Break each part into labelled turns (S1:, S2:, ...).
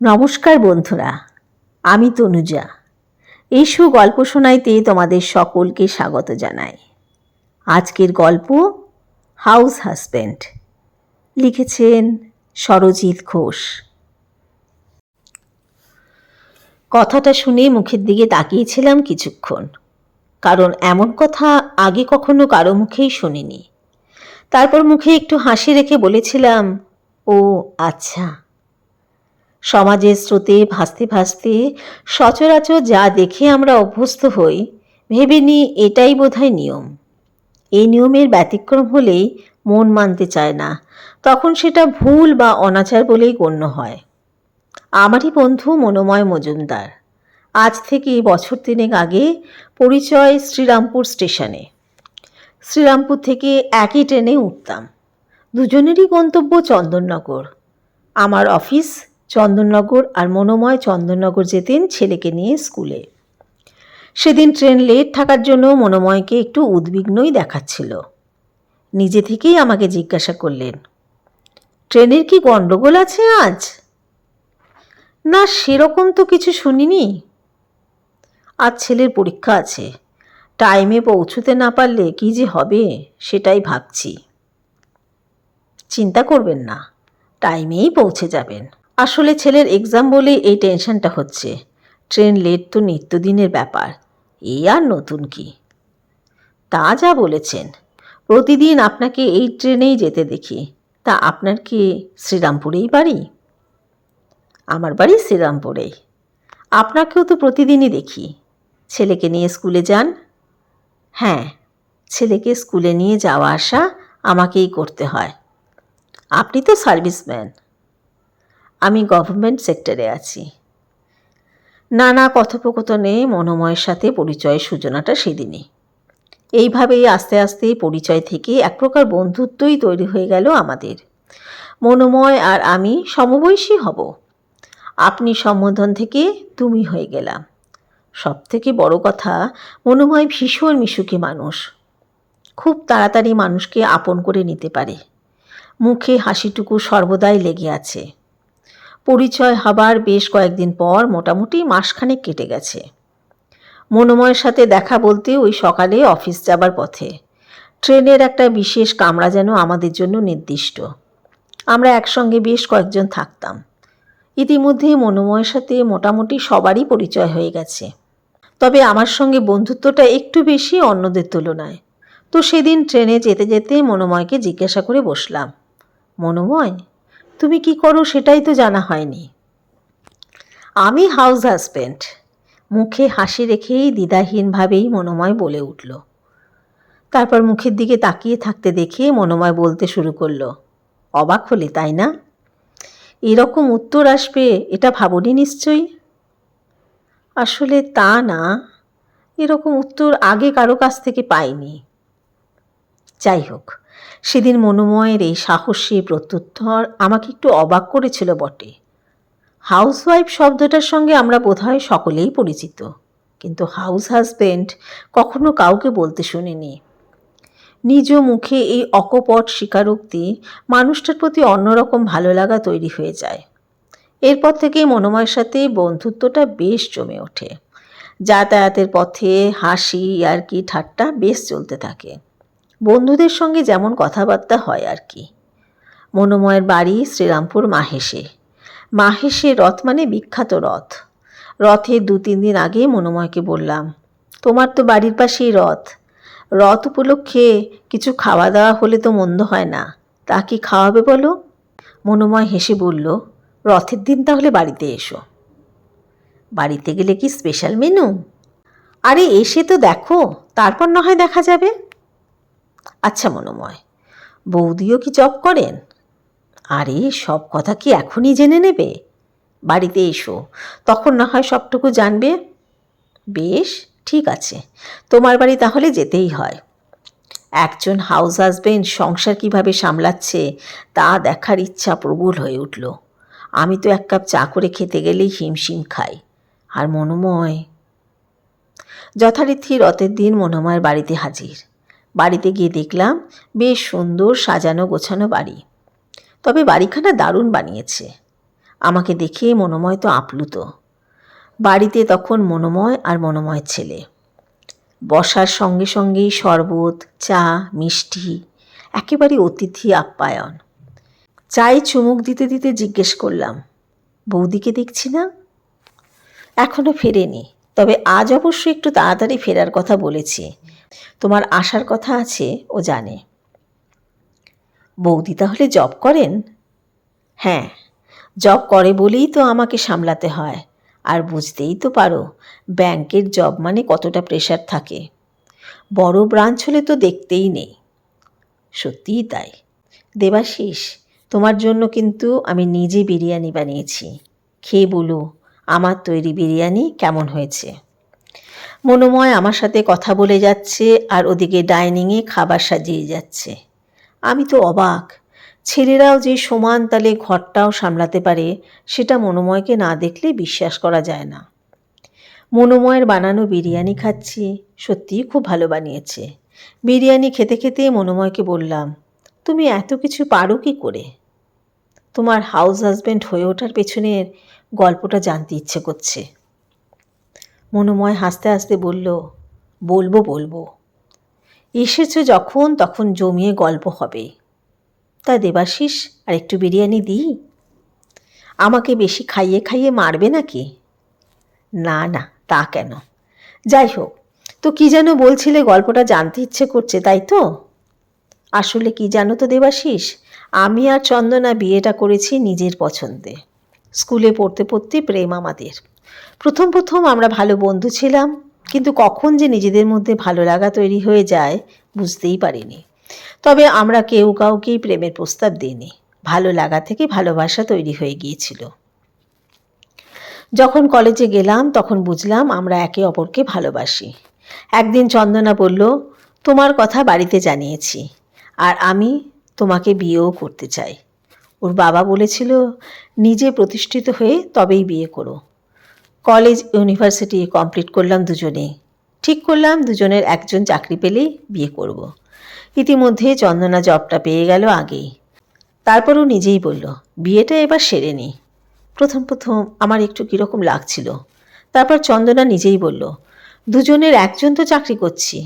S1: নমস্কার বন্ধুরা, আমি তনুজা। এই গল্প শোনাইতে তোমাদের সকলকে স্বাগত জানাই। আজকের গল্প হাউস হাজব্যান্ড লিখেছেন সরজিৎ ঘোষ। কথাটা শুনে মুখের দিকে তাকিয়েছিলাম কিছুক্ষণ, কারণ এমন কথা আগে কখনো কারও মুখেই শুনিনি। তারপর মুখে একটু হাসি রেখে বলেছিলাম, ও আচ্ছা। সমাজের স্রোতে ভাসতে ভাসতে সচরাচর যা দেখে আমরা অভ্যস্ত হই, ভেবে নিই এটাই বোধহয় নিয়ম। এই নিয়মের ব্যতিক্রম হলেই মন মানতে চায় না, তখন সেটা ভুল বা অনাচার বলেই গণ্য হয়। আমারই বন্ধু মনোময় মজুমদার, আজ থেকে বছর তিনেক আগে পরিচয় শ্রীরামপুর স্টেশনে। শ্রীরামপুর থেকে একই ট্রেনে উঠতাম। দুজনেরই গন্তব্য চন্দননগর। আমার অফিস চন্দননগর আর মনোময় চন্দননগর যেতেন ছেলেকে নিয়ে স্কুলে। সেদিন ট্রেন লেট থাকার জন্য মনোময়কে একটু উদ্বিগ্নই দেখাচ্ছিল। নিজে থেকেই আমাকে জিজ্ঞাসা করলেন, ট্রেনের কি গণ্ডগোল আছে আজ? না, সেরকম তো কিছু শুনিনি। আজ ছেলের পরীক্ষা আছে। টাইমে পৌঁছতে না পারলে কি যে হবে, সেটাই ভাবছি। চিন্তা করবেন না টাইমেই পৌঁছে যাবেন। আসলে ছেলের এক্সাম বলে এই টেনশনটা হচ্ছে। ট্রেন লেট তো নিত্যদিনের ব্যাপার। এই আর নতুন কি? তা যা বলেছেন। প্রতিদিন আপনাকে এই ট্রেনেই যেতে দেখি। তা আপনার কি শ্রীরামপুরেই বাড়ি? আমার বাড়ি শ্রীরামপুরেই আপনাকেও তো প্রতিদিনই দেখি। ছেলেকে নিয়ে স্কুলে যান? হ্যাঁ ছেলেকে স্কুলে নিয়ে যাওয়া আসা আমাকেই করতে হয়। আপনি তো সার্ভিসম্যান আমি গভর্নমেন্ট সেক্টরে আছি। নানা কথোপকথনে মনোময়ের সাথে পরিচয়ের সূচনাটা সেদিনই। এইভাবেই আস্তে আস্তে পরিচয় থেকে এক প্রকার বন্ধুত্বই তৈরি হয়ে গেল আমাদের। মনোময় আর আমি সমবয়সী হব। আপনি সম্বোধন থেকে তুমি হয়ে গেলাম। সব থেকে বড় কথা, মনোময় ভীষণ মিশুকি মানুষ। খুব তাড়াতাড়ি মানুষকে আপন করে নিতে পারে। মুখে হাসিটুকু সর্বদাই লেগে আছে। পরিচয় হবার বেশ কয়েকদিন পর মোটামুটি মাসখানেক কেটে গেছে। মনোময়ের সাথে দেখা বলতে ওই সকালে অফিস যাবার পথে। ট্রেনের একটা বিশেষ কামরা যেন আমাদের জন্য নির্দিষ্ট। আমরা একসঙ্গে বেশ কয়েকজন থাকতাম। ইতিমধ্যে মনোময়ের সাথে মোটামুটি সবারই পরিচয় হয়ে গেছে। তবে আমার সঙ্গে বন্ধুত্বটা একটু বেশি অন্যদের তুলনায়। তো সেদিন ট্রেনে যেতে যেতে মনোময়কে জিজ্ঞাসা করে বসলাম, মনোময় তুমি কি করো সেটাই তো জানা হয়নি। আমি হাউস হাজব্যান্ড মুখে হাসি রেখেই দ্বিধাহীনভাবেই মনোময় বলে উঠল। তারপর মুখের দিকে তাকিয়ে থাকতে দেখে মনোময় বলতে শুরু করল, অবাক হলে, তাই না? এরকম উত্তর আসবে, এটা ভাবনি নিশ্চয়ই? আসলে তা না, এরকম উত্তর আগে কারও কাছ থেকে পাইনি। যাই হোক সেদিন মনোময়ের এই সাহসী প্রত্যুত্তর আমাকে একটু অবাক করেছিল বটে। হাউসওয়াইফ শব্দটার সঙ্গে আমরা বোধহয় সকলেই পরিচিত, কিন্তু হাউস হাজব্যান্ড কখনো কাউকে বলতে শুনিনি। নিজ মুখে এই অকপট স্বীকারোক্তি মানুষটার প্রতি অন্যরকম ভালো লাগা তৈরি হয়ে যায়। এরপর থেকে মনোময়ের সাথে বন্ধুত্বটা বেশ জমে ওঠে। যাতায়াতের পথে হাসি আর কি ঠাট্টা বেশ চলতে থাকে। বন্ধুদের সঙ্গে যেমন কথাবার্তা হয় আর কি। মনোময়ের বাড়ি শ্রীরামপুর মাহেশে। মাহেশে রথ মানে বিখ্যাত রথ। রথের দু, তিন দিন আগে মনোময়কে বললাম, তোমার তো বাড়ির পাশেই রথ। রথ উপলক্ষে কিছু খাওয়া দাওয়া হলে তো মন্দ হয় না। তা কি খাওয়াবে বলো? মনোময় হেসে বলল, রথের দিন তাহলে বাড়িতে এসো। বাড়িতে গেলে কি স্পেশাল মেনু আরে এসে তো দেখো, তারপর না হয় দেখা যাবে। আচ্ছা মনোময়, বৌদিও কি জব করেন? আরে, সব কথা কি এখনই জেনে নেবে? বাড়িতে এসো, তখন না হয় সবটুকু জানবে? বেশ, ঠিক আছে, তোমার বাড়ি তাহলে যেতেই হয়। একজন হাউস হাজবেন্ড সংসার কীভাবে সামলাচ্ছে, তা দেখার ইচ্ছা প্রবল হয়ে উঠল। আমি তো এক কাপ চা করে খেতে গেলেই হিমশিম খাই। আর মনোময়, যথারীতি রথের দিন মনোময়ের বাড়িতে হাজির। বাড়িতে গিয়ে দেখলাম বেশ সুন্দর সাজানো গোছানো বাড়ি। তবে বাড়িখানা দারুণ বানিয়েছে। আমাকে দেখে মনোময় তো আপ্লুত। বাড়িতে তখন মনোময় আর মনোময়ের ছেলে। বসার সঙ্গে সঙ্গেই শরবত, চা, মিষ্টি, একেবারে অতিথি আপ্যায়ন। চায়ে চুমুক দিতে দিতে জিজ্ঞেস করলাম, বৌদিকে দেখছি না? এখনও ফেরেনি, তবে আজ অবশ্য একটু তাড়াতাড়ি ফেরার কথা বলেছি। তোমার আসার কথা আছে, ও জানে। বৌদি তাহলে জব করেন? হ্যাঁ জব করে বলেই তো আমাকে সামলাতে হয়। আর বুঝতেই তো পারো, ব্যাংকের জব মানে কতটা প্রেশার থাকে। বড় ব্রাঞ্চ হলে তো দেখতেই নেই। সত্যিই তাই। দেবাশিস, তোমার জন্য কিন্তু আমি নিজে বিরিয়ানি বানিয়েছি। খেয়ে বলো, আমার তৈরি বিরিয়ানি কেমন হয়েছে? মনোময় আমার সাথে কথা বলে যাচ্ছে আর ওদিকে ডাইনিংয়ে খাবার সাজিয়ে যাচ্ছে। আমি তো অবাক। ছেলেরাও যে সমান তালে ঘরটাও সামলাতে পারে, সেটা মনোময়কে না দেখলে বিশ্বাস করা যায় না। মনোময়ের বানানো বিরিয়ানি খাচ্ছি, সত্যিই খুব ভালো বানিয়েছে। বিরিয়ানি খেতে খেতে মনোময়কে বললাম, তুমি এত কিছু পারো কি করে? তোমার হাউস হাজব্যান্ড হয়ে ওঠার পেছনের গল্পটা জানতে ইচ্ছে করছে। মনোময় হাসতে হাসতে বলল, বলব বলব। এসেছ যখন, তখন জমিয়ে গল্প হবে। তা দেবাশিস আর একটু বিরিয়ানি দিই? আমাকে বেশি খাইয়ে খাইয়ে মারবে নাকি? না না, তা কেন? যাই হোক, তো কি যেন বলছিলে গল্পটা জানতে ইচ্ছে করছে, তাই তো? আসলে কি জানো তো দেবাশিস, আমি আর চন্দনা বিয়েটা করেছি নিজের পছন্দে। স্কুলে পড়তে পড়তে প্রেম আমাদের। প্রথম প্রথম আমরা ভালো বন্ধু ছিলাম, কিন্তু কখন যে নিজেদের মধ্যে ভালো লাগা তৈরি হয়ে যায় বুঝতেই পারিনি। তবে আমরা কেউ কাউকেই প্রেমের প্রস্তাব দিইনি, ভালো লাগা থেকে ভালোবাসা তৈরি হয়ে গিয়েছিল। যখন কলেজে গেলাম, তখন বুঝলাম আমরা একে অপরকে ভালোবাসি। একদিন চন্দনা বলল, তোমার কথা বাড়িতে জানিয়েছি, আর আমি তোমাকে বিয়েও করতে চাই। ওর বাবা বলেছিল, নিজে প্রতিষ্ঠিত হয়ে তবেই বিয়ে করো। কলেজ, ইউনিভার্সিটি কমপ্লিট করলাম দুজনেই ঠিক করলাম, দুজনের একজন চাকরি পেলেই বিয়ে করব। ইতিমধ্যে চন্দনা জবটা পেয়ে গেল আগেই তারপরও নিজেই বলল, বিয়েটা এবার সেরে নি। প্রথম প্রথম আমার একটু কীরকম লাগছিল। তারপর চন্দনা নিজেই বলল, দুজনের একজন তো চাকরি করছি।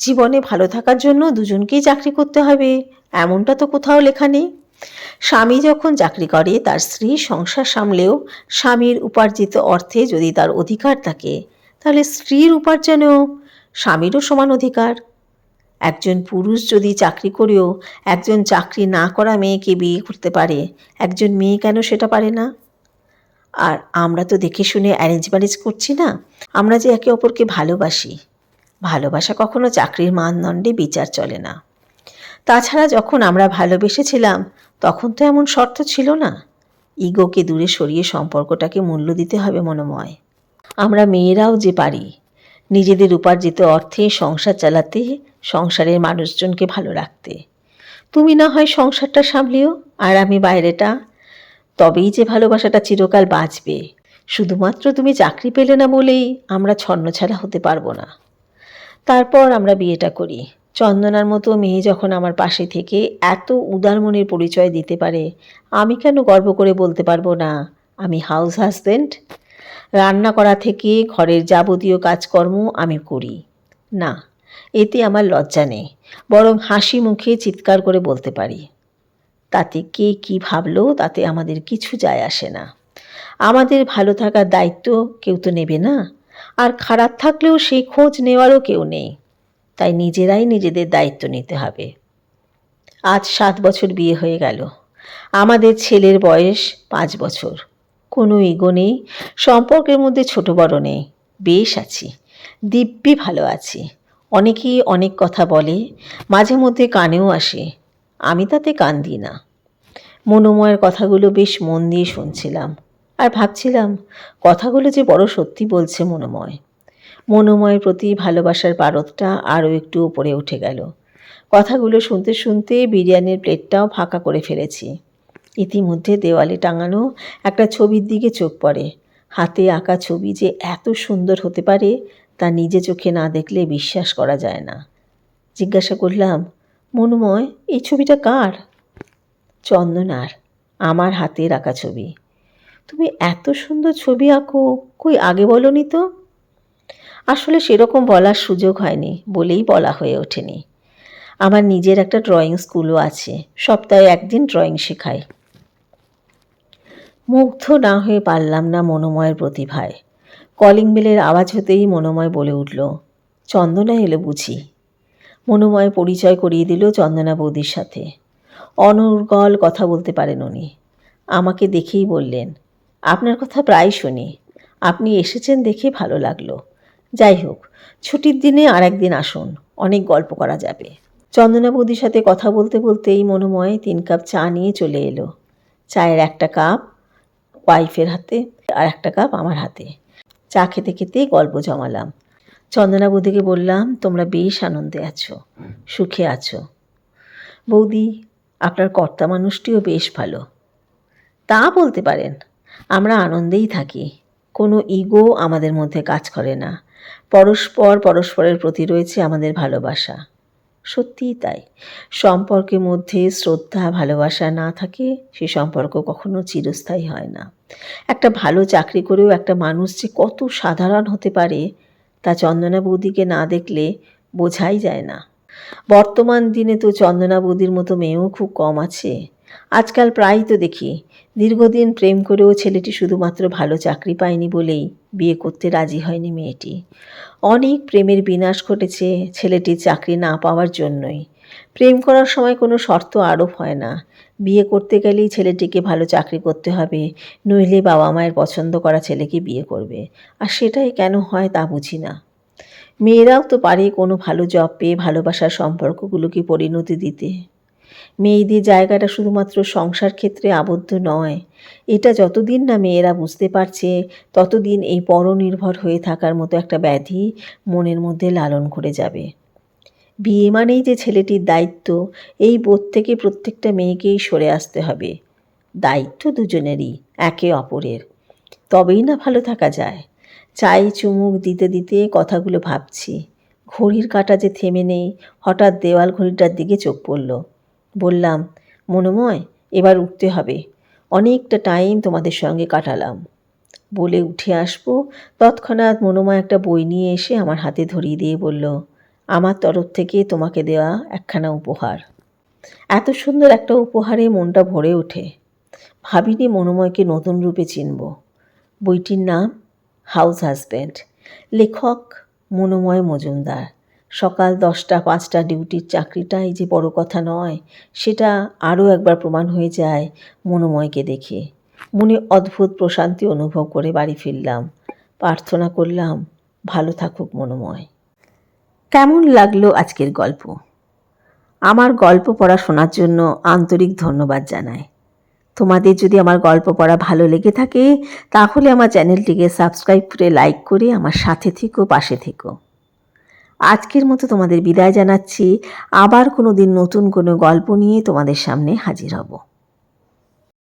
S1: জীবনে ভালো থাকার জন্য দুজনকেই চাকরি করতে হবে। এমনটা তো কোথাও লেখা নেই। স্বামী যখন চাকরি করে, তার স্ত্রী সংসার সামলেও স্বামীর উপার্জিত অর্থে যদি তার অধিকার থাকে, তাহলে স্ত্রীর উপার্জনেও স্বামীরও সমান অধিকার। একজন পুরুষ যদি চাকরি করেও একজন চাকরি না করা মেয়েকে বিয়ে করতে পারে, একজন মেয়ে কেন সেটা পারে না? আর আমরা তো দেখে শুনে অ্যারেঞ্জ ম্যারেজ করছি না, আমরা যে একে অপরকে ভালোবাসি। ভালোবাসা কখনো চাকরির মানদণ্ডে বিচার চলে না। তাছাড়া যখন আমরা ভালোবেসেছিলাম তখন তো এমন শর্ত ছিল না। ইগোকে দূরে সরিয়ে সম্পর্কটাকে মূল্য দিতে হবে মনোময়। আমরা মেয়েরাও যে পারি। নিজেদের উপার্জিত অর্থে সংসার চালাতে, সংসারের মানুষজনকে ভালো রাখতে। তুমি না হয় সংসারটা সামলিও, আর আমি বাইরেটা। তবেই যে ভালোবাসাটা চিরকাল বাঁচবে। শুধুমাত্র তুমি চাকরি পেলে না বলেই আমরা ছন্নছাড়া হতে পারব না। তারপর আমরা বিয়েটা করি। চন্দনার মতো মেয়ে যখন আমার পাশে থেকে এত উদার মনের পরিচয় দিতে পারে, আমি কেন গর্ব করে বলতে পারব না? আমি হাউস হাজব্যান্ড রান্না করা থেকে ঘরের যাবতীয় কাজকর্ম আমি করি। না, এতে আমার লজ্জা নেই, বরং হাসি মুখে চিৎকার করে বলতে পারি। তাতে কে কি ভাবলো তাতে আমাদের কিছু যায় আসে না। আমাদের ভালো থাকার দায়িত্ব কেউ তো নেবে না, আর খারাপ থাকলেও সেই খোঁজ নেওয়ারও কেউ নেই। তাই নিজেরাই নিজেদের দায়িত্ব নিতে হবে। আজ সাত বছর বিয়ে হয়ে গেল। আমাদের ছেলের বয়স পাঁচ বছর। কোনো ইগো নেই, সম্পর্কের মধ্যে ছোট বড় নেই। বেশ আছি, দিব্যি ভালো আছি। অনেকেই অনেক কথা বলে, মাঝে মধ্যে কানেও আসে। আমি তাতে কান দিই না। মনোময়ের কথাগুলো বেশ মন দিয়ে শুনছিলাম। আর ভাবছিলাম, কথাগুলো যে বড় সত্যি বলছে মনোময়। মনোময়ের প্রতি ভালোবাসার পারদটা আরও একটু উপরে উঠে গেল। কথাগুলো শুনতে শুনতে বিরিয়ানির প্লেটটাও ফাঁকা করে ফেলেছি। ইতিমধ্যে দেওয়ালে টাঙানো একটা ছবির দিকে চোখ পড়ে। হাতে আঁকা ছবি যে এত সুন্দর হতে পারে তা নিজে চোখে না দেখলে বিশ্বাস করা যায় না। জিজ্ঞাসা করলাম, মনোময়, এই ছবিটা কার? চন্দনার, আমার হাতে রাখা ছবি। তুমি এত সুন্দর ছবি আঁকো, কই আগে বলনি তো? আসলে সেরকম বলার সুযোগ হয়নি বলেই বলা হয়ে ওঠেনি। আমার নিজের একটা ড্রয়িং স্কুলও আছে, সপ্তাহে একদিন ড্রয়িং শেখাই মুগ্ধ না হয়ে পারলাম না মনোময়ের প্রতিভায়। কলিং বেলের আওয়াজ হতেই মনোময় বলে উঠল, চন্দনা এলো বুঝি? মনোময় পরিচয় করিয়ে দিল চন্দনা বৌদির সাথে। অনর্গল কথা বলতে পারেন উনি। আমাকে দেখেই বললেন, আপনার কথা প্রায় শুনি। আপনি এসেছেন দেখে ভালো লাগল। যাই হোক, ছুটির দিনে আর একদিন আসুন, অনেক গল্প করা যাবে। চন্দনা বৌদির সাথে কথা বলতে বলতেই মনোময় তিন কাপ চা নিয়ে চলে এলো। চায়ের একটা কাপ ওয়াইফের হাতে আর একটা কাপ আমার হাতে। চা খেতে খেতেই গল্প জমালাম। চন্দনা বৌদিকে বললাম, তোমরা বেশ আনন্দে আছো, সুখে আছো। বৌদি, আপনার কর্তা মানুষটিও বেশ ভালো। তা বলতে পারেন, আমরা আনন্দেই থাকি। কোনো ইগো আমাদের মধ্যে কাজ করে না। পরস্পর পরস্পরের প্রতি রয়েছে আমাদের ভালোবাসা। সত্যিই তাই। সম্পর্কের মধ্যে শ্রদ্ধা, ভালোবাসা না থাকে, সে সম্পর্ক কখনো চিরস্থায়ী হয় না। একটা ভালো চাকরি করেও একটা মানুষ যে কত সাধারণ হতে পারে, তা চন্দনা বৌদিকে না দেখলে বোঝাই যায় না। বর্তমান দিনে তো চন্দনা বৌদির মতো মেয়েও খুব কম আছে। আজকাল প্রায়ই তো দেখি, দীর্ঘদিন প্রেম করেও ছেলেটি শুধুমাত্র ভালো চাকরি পায়নি বলেই বিয়ে করতে রাজি হয়নি মেয়েটি। অনেক প্রেমের বিনাশ ঘটেছে ছেলেটির চাকরি না পাওয়ার জন্যই। প্রেম করার সময় কোনো শর্ত আরোপ হয় না। বিয়ে করতে গেলেই ছেলেটিকে ভালো চাকরি করতে হবে, নইলে বাবা মায়ের পছন্দ করা ছেলেকে বিয়ে করবে। আর সেটাই কেন হয় তা বুঝি না। মেয়েরাও তো পারে কোনো ভালো জব পেয়ে ভালোবাসার সম্পর্কগুলোকে পরিণতি দিতে। মেয়েদের জায়গাটা শুধুমাত্র সংসার ক্ষেত্রে আবদ্ধ নয়। এটা যতদিন না মেয়েরা বুঝতে পারছে, ততদিন এই পরনির্ভর হয়ে থাকার মতো একটা ব্যাধি মনের মধ্যে লালন করে যাবে। বিয়ে মানেই যে ছেলেটির দায়িত্ব, এই বোধ থেকে প্রত্যেকটা মেয়েকেই সরে আসতে হবে। দায়িত্ব দুজনেরই, একে অপরের। তবেই না ভালো থাকা যায়। চাই চুমুক দিতে দিতে কথাগুলো ভাবছি। ঘড়ির কাঁটা যে থেমে নেই, হঠাৎ দেওয়াল ঘড়িটার দিকে চোখ পড়ল। বললাম, মনোময়, এবার উঠতে হবে। অনেকটা টাইম তোমাদের সঙ্গে কাটালাম। বলে উঠে আসব। তৎক্ষণাৎ মনোময় একটা বই নিয়ে এসে আমার হাতে ধরিয়ে দিয়ে বলল, আমার তরফ থেকে তোমাকে দেওয়া একখানা উপহার। এত সুন্দর একটা উপহারে মনটা ভরে ওঠে। ভাবিনি মনোময়কে নতুন রূপে চিনব। বইটির নাম, হাউস হাজব্যান্ড। লেখক মনোময় মজুমদার। সকাল দশটা, পাঁচটা ডিউটির চাকরিটাই যে বড় কথা নয়, সেটা আরও একবার প্রমাণ হয়ে যায় মনোময়কে দেখে। মনে অদ্ভুত প্রশান্তি অনুভব করে বাড়ি ফিরলাম। প্রার্থনা করলাম, ভালো থাকুক মনোময়। কেমন লাগল আজকের গল্প? আমার গল্প পড়া শোনার জন্য আন্তরিক ধন্যবাদ জানাই। তোমাদের যদি আমার গল্প পড়া ভালো লেগে থাকে, তাহলে আমার চ্যানেলটিকে সাবস্ক্রাইব করে লাইক করে আমার সাথে থেকো, পাশে থেকো। আজকের মতো তোমাদের বিদায় জানাচ্ছি। আবার কোনো দিন নতুন কোনো গল্প নিয়ে তোমাদের সামনে হাজির হব।